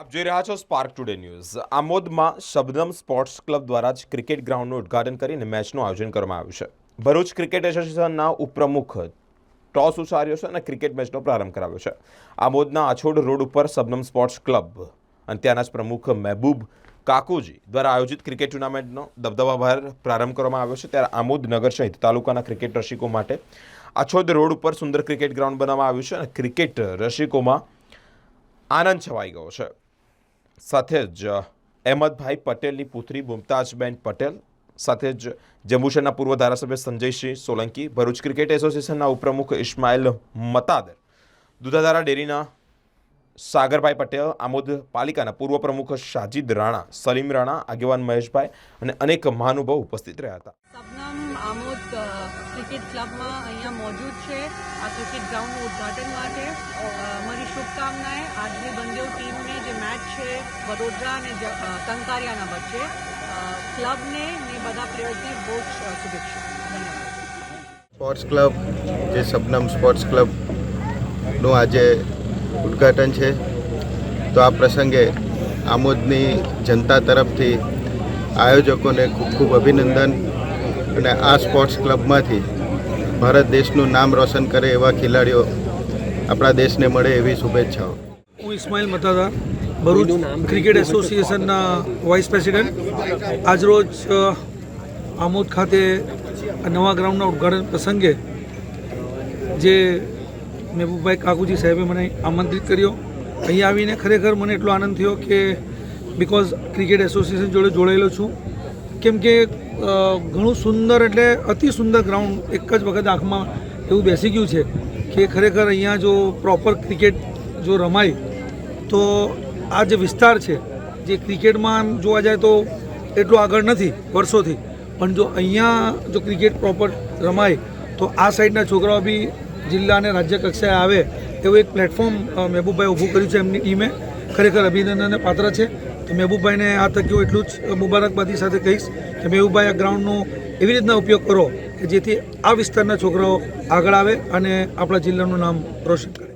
આપ જોઈ રહ્યા છો સ્પાર્ક ટુડે ન્યૂઝ આમોદમાં શબનમ સ્પોર્ટ્સ ક્લબ દ્વારા જ ક્રિકેટ ગ્રાઉન્ડનું ઉદ્ઘાટન કરીને મેચનું આયોજન કરવામાં આવ્યું છે. ભરૂચ ક્રિકેટ એસોસિએશનના ઉપપ્રમુખ ટોસ ઉછાર્યો છે અને ક્રિકેટ મેચનો પ્રારંભ કરાવ્યો છે. આમોદના આછોડ રોડ ઉપર શબનમ સ્પોર્ટ્સ ક્લબ અને ત્યાંના જ પ્રમુખ મહેબૂબ કાકુજી દ્વારા આયોજિત ક્રિકેટ ટુર્નામેન્ટનો દબદબાભેર પ્રારંભ કરવામાં આવ્યો છે. ત્યારે આમોદ નગર સહિત તાલુકાના ક્રિકેટ રસિકો માટે આછોદ રોડ ઉપર સુંદર ક્રિકેટ ગ્રાઉન્ડ બનાવવામાં આવ્યું છે અને ક્રિકેટ રસિકોમાં આનંદ છવાઈ ગયો છે. સાથે જ અહેમદભાઈ પટેલની પુત્રી મુમતાજબેન પટેલ, સાથે જ જંબુસરના પૂર્વ ધારાસભ્ય સંજયસિંહ સોલંકી, ભરૂચ ક્રિકેટ એસોસિએશનના ઉપપ્રમુખ ઇસ્માઇલ મતાદર, દુધાધારા ડેરીના સાગરભાઈ પટેલ, આમોદ પાલિકાના પૂર્વ પ્રમુખ સાજિદ રાણા, સલીમ રાણા, આગેવાન મહેશભાઈ અને અનેક મહાનુભાવ ઉપસ્થિત રહ્યા હતા. ક્રિકેટ ક્લબમાં અહીંયા મોજૂદ છે. આ ક્રિકેટ ગ્રાઉન્ડનું ઉદ્ઘાટન માટે. મારી શુભકામનાએ આજની બંદેવ ટીમને જે મેચ છે, વડોદરા અને જ- વચ્ચે ક્લબને ને બધા પ્લેયર્સને બહુ જ શુભેચ્છા. ધન્યવાદ. સ્પોર્ટ્સ ક્લબ જે શબનમ સ્પોર્ટ્સ ક્લબનું આજે ઉદ્ઘાટન છે, તો આ પ્રસંગે આમોદની જનતા તરફથી આયોજકોને ખૂબ ખૂબ અભિનંદન. અને આ સ્પોર્ટ્સ ક્લબમાંથી ભારત દેશનું નામ રોશન કરે એવા ખેલાડીઓ આપણા દેશને મળે એવી શુભેચ્છાઓ. હું ઇસ્માઇલ મતાદા, ભરૂચ ક્રિકેટ એસોસિએશનના વાઇસ પ્રેસિડેન્ટ આજરોજ આમોદ ખાતે નવા ગ્રાઉન્ડના ઉદ્ઘાટન પ્રસંગે જે મહેબૂબભાઈ કાકુજી સાહેબે મને આમંત્રિત કર્યો. અહીંયા આવીને ખરેખર મને એટલો આનંદ થયો કે બિકોઝ ક્રિકેટ એસોસિએશન જોડે જોડાયેલો છું. કેમ કે ઘણું સુંદર એટલે અતિ સુંદર ગ્રાઉન્ડ એક જ વખત આંખમાં એવું બેસી ગયું છે કે ખરેખર અહીંયા જો પ્રોપર ક્રિકેટ જો રમાય, તો આ જે વિસ્તાર છે, જે ક્રિકેટમાં જોવા જાય તો એટલું આગળ નથી વર્ષોથી. પણ જો અહીંયા જો ક્રિકેટ પ્રોપર રમાય, તો આ સાઈડના છોકરાઓ બી જિલ્લા અને રાજ્ય કક્ષાએ આવે એવું એક પ્લેટફોર્મ મહેબૂબભાઈ ઊભું કર્યું છે એમની ટીમે ખરેખર અભિનંદનને પાત્ર છે. તો મહેબૂબભાઈને આ તક હું એટલું જ મુબારકબાદી સાથે કહીશ કે મહેબૂબભાઈ આ ગ્રાઉન્ડનો એવી રીતના ઉપયોગ કરો કે જેથી આ વિસ્તારના છોકરાઓ આગળ આવે અને આપણા જિલ્લાનું નામ રોશન કરે.